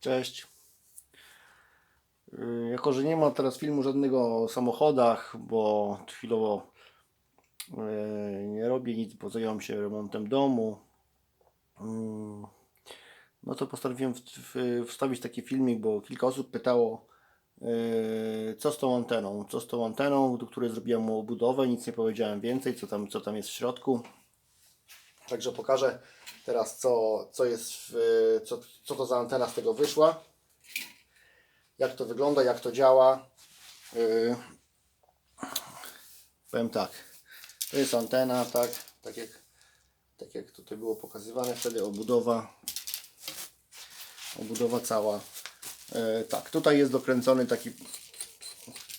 Cześć. Yy, Jako, że nie ma teraz filmu żadnego o samochodach, bo chwilowo yy, nie robię nic, bo zająłem się remontem domu, mm, no to postanowiłem wstawić taki filmik, bo kilka osób pytało, co z tą anteną, co z tą anteną, do której zrobiłem mu obudowę, nic nie powiedziałem więcej, co tam, co tam jest w środku. Także pokażę teraz, co, co jest, w, co, co to za antena z tego wyszła. Jak to wygląda, jak to działa. Yy, powiem tak. To jest antena, tak, tak jak, tak jak tutaj było pokazywane wtedy obudowa. Obudowa cała. Yy, tak, tutaj jest dokręcony taki,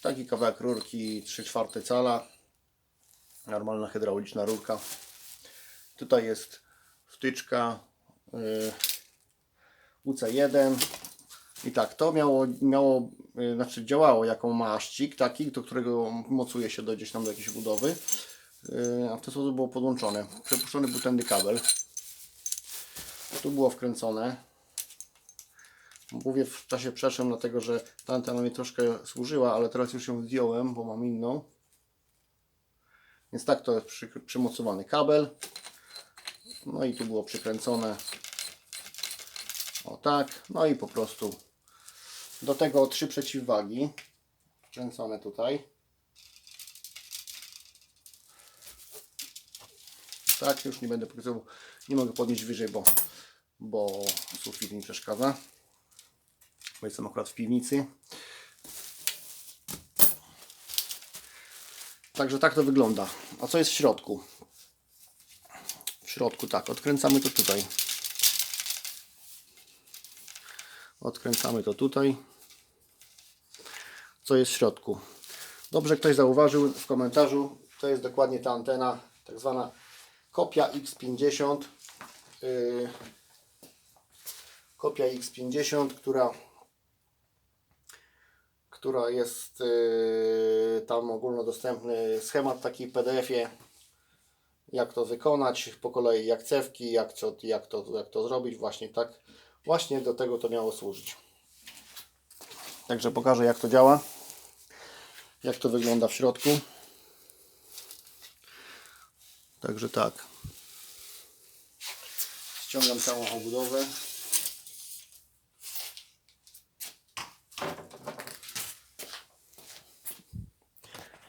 taki kawałek rurki 3 czwarte cala. Normalna hydrauliczna rurka. Tutaj jest wtyczka y, UC1 i tak, to miało, miało y, znaczy działało jako maszcik taki, do którego mocuje się do gdzieś tam do jakiejś budowy. Y, a w ten sposób było podłączone. Przepuszczony był tędy kabel. Tu było wkręcone. Mówię w czasie przeszłym dlatego, że ta antena mi troszkę służyła, ale teraz już ją zdjąłem, bo mam inną. Więc tak to jest przy, przymocowany kabel no i tu było przykręcone. O tak. No i po prostu do tego trzy przeciwwagi. Wkręcone tutaj. Tak, już nie będę pokazywał. Nie mogę podnieść wyżej, bo, bo sufit mi przeszkadza. Bo jestem akurat w piwnicy. Także tak to wygląda. A co jest w środku? W środku, tak, odkręcamy to tutaj. Odkręcamy to tutaj. Co jest w środku? Dobrze ktoś zauważył w komentarzu, to jest dokładnie ta antena, tak zwana kopia X50. Yy, kopia X50, która która jest yy, tam ogólnodostępny schemat taki w PDF-ie jak to wykonać po kolei, jak cewki, jak, co, jak, to, jak to zrobić, właśnie tak, właśnie do tego to miało służyć. Także pokażę jak to działa, jak to wygląda w środku. Także tak. Ściągam całą obudowę.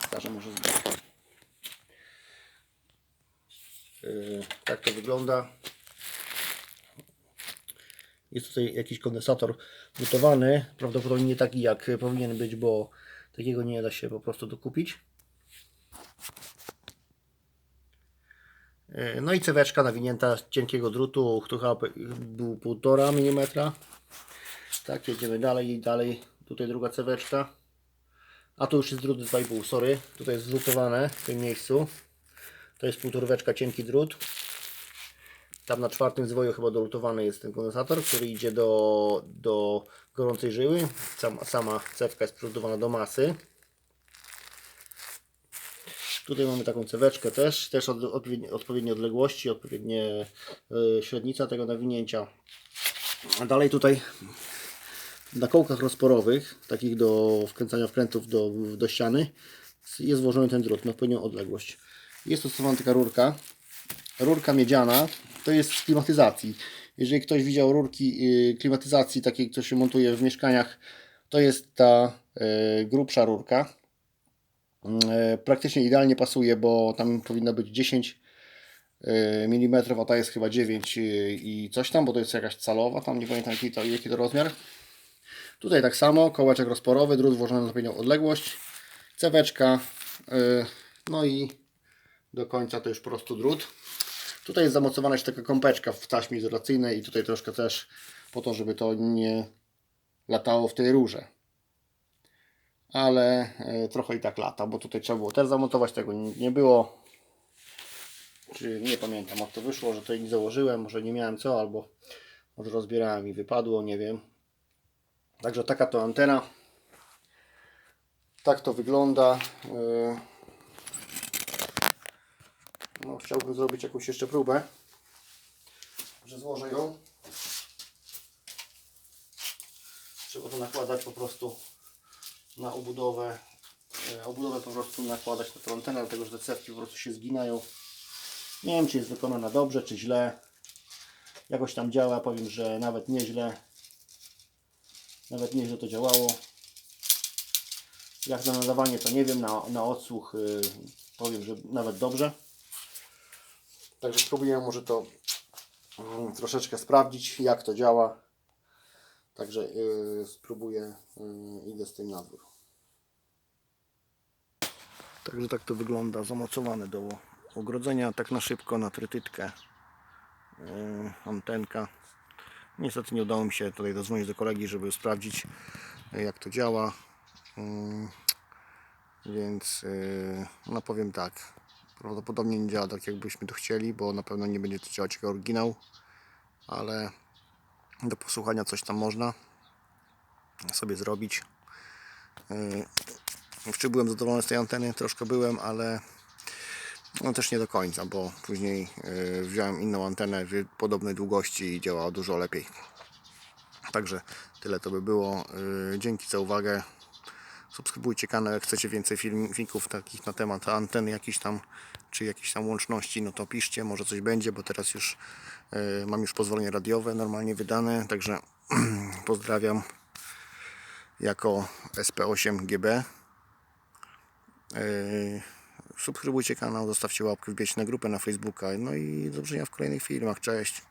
Pokażę może z boku. Yy, tak to wygląda. Jest tutaj jakiś kondensator mutowany, prawdopodobnie nie taki jak powinien być, bo takiego nie da się po prostu dokupić. Yy, No i ceweczka nawinięta z cienkiego drutu, który był 1,5 mm. Tak, jedziemy dalej i dalej. Tutaj druga ceweczka. A tu już jest drut 2,5, sorry. Tutaj jest zlutowane w tym miejscu. To jest półtorweczka, cienki drut. Tam na czwartym zwoju chyba dolutowany jest ten kondensator, który idzie do, do gorącej żyły. Sama, sama cewka jest przygotowana do masy. Tutaj mamy taką ceweczkę też, też od, odpowiednie, odpowiednie odległości, odpowiednie y, średnica tego nawinięcia. A dalej tutaj na kołkach rozporowych, takich do wkręcania wkrętów do, do ściany, jest włożony ten drut na odpowiednią odległość. Jest stosowana taka rurka. Rurka miedziana to jest z klimatyzacji. Jeżeli ktoś widział rurki y, klimatyzacji, takie, co się montuje w mieszkaniach, to jest ta y, grubsza rurka. Y, Praktycznie idealnie pasuje, bo tam powinno być 10 mm, a ta jest chyba 9 y, i coś tam, bo to jest jakaś calowa, tam nie pamiętam jaki to, jaki to rozmiar. Tutaj tak samo, kołeczek rozporowy, drut włożony na odpowiednią odległość, ceweczka, no i do końca to już po prostu drut. Tutaj jest zamocowana jeszcze taka kąpeczka w taśmie izolacyjnej i tutaj troszkę też po to, żeby to nie latało w tej rurze. Ale e, trochę i tak lata, bo tutaj trzeba było też zamontować, tego nie było. Czy nie pamiętam jak to wyszło, że to nie założyłem, może nie miałem co, albo może rozbierałem i wypadło, nie wiem. Także taka to antena. Tak to wygląda. No, chciałbym zrobić jakąś jeszcze próbę, że złożę ją. Trzeba to nakładać po prostu na obudowę. e, Obudowę po prostu nakładać na tę antenę, dlatego że te cewki po prostu się zginają. Nie wiem, czy jest wykonana dobrze, czy źle. Jakoś tam działa, powiem, że nawet nieźle. Nawet nieźle to działało. Jak na nadawanie to nie wiem, na, na odsłuch y, powiem, że nawet dobrze. Także spróbuję może to mm, troszeczkę sprawdzić, jak to działa. Także y, spróbuję, y, idę z tym na dwór. Także tak to wygląda, zamocowane do ogrodzenia, tak na szybko, na trytytkę. Yy, antenka. Niestety nie udało mi się tutaj dodzwonić do kolegi, żeby sprawdzić yy, jak to działa. Yy, Więc yy, no powiem tak. Prawdopodobnie nie działa tak jakbyśmy to chcieli, bo na pewno nie będzie to działać jak oryginał, ale do posłuchania coś tam można sobie zrobić. Yy, Czy byłem zadowolony z tej anteny? Troszkę byłem, ale no też nie do końca, bo później yy, wziąłem inną antenę podobnej długości i działała dużo lepiej. Także tyle to by było. Yy, Dzięki za uwagę. Subskrybujcie kanał, jak chcecie więcej filmików takich na temat anteny jakiś tam, czy jakiejś tam łączności, no to piszcie, może coś będzie, bo teraz już yy, mam już pozwolenie radiowe normalnie wydane, także pozdrawiam jako SP8GB. Yy, subskrybujcie kanał, zostawcie łapkę, wbijcie na grupę na Facebooka. No i do zobaczenia w kolejnych filmach. Cześć!